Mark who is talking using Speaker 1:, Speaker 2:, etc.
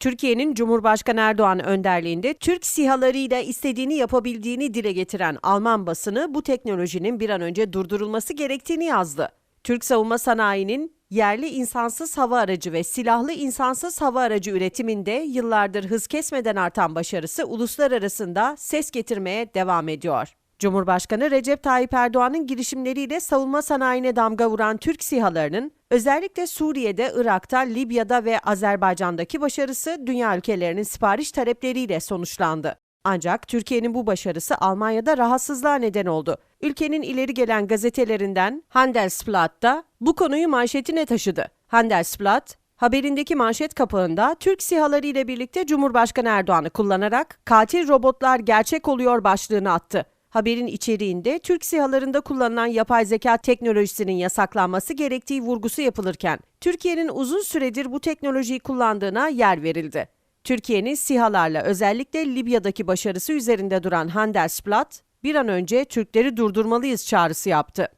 Speaker 1: Türkiye'nin Cumhurbaşkanı Erdoğan önderliğinde Türk sihalarıyla istediğini yapabildiğini dile getiren Alman basını bu teknolojinin bir an önce durdurulması gerektiğini yazdı. Türk savunma sanayinin yerli insansız hava aracı ve silahlı insansız hava aracı üretiminde yıllardır hız kesmeden artan başarısı uluslararasında ses getirmeye devam ediyor. Cumhurbaşkanı Recep Tayyip Erdoğan'ın girişimleriyle savunma sanayine damga vuran Türk sihalarının özellikle Suriye'de, Irak'ta, Libya'da ve Azerbaycan'daki başarısı dünya ülkelerinin sipariş talepleriyle sonuçlandı. Ancak Türkiye'nin bu başarısı Almanya'da rahatsızlığa neden oldu. Ülkenin ileri gelen gazetelerinden Handelsblatt'ta bu konuyu manşetine taşıdı. Handelsblatt, haberindeki manşet kapağında Türk sihaları ile birlikte Cumhurbaşkanı Erdoğan'ı kullanarak katil robotlar gerçek oluyor başlığını attı. Haberin içeriğinde Türk sihalarında kullanılan yapay zeka teknolojisinin yasaklanması gerektiği vurgusu yapılırken, Türkiye'nin uzun süredir bu teknolojiyi kullandığına yer verildi. Türkiye'nin sihalarla özellikle Libya'daki başarısı üzerinde duran Handelsblatt, bir an önce Türkleri durdurmalıyız çağrısı yaptı.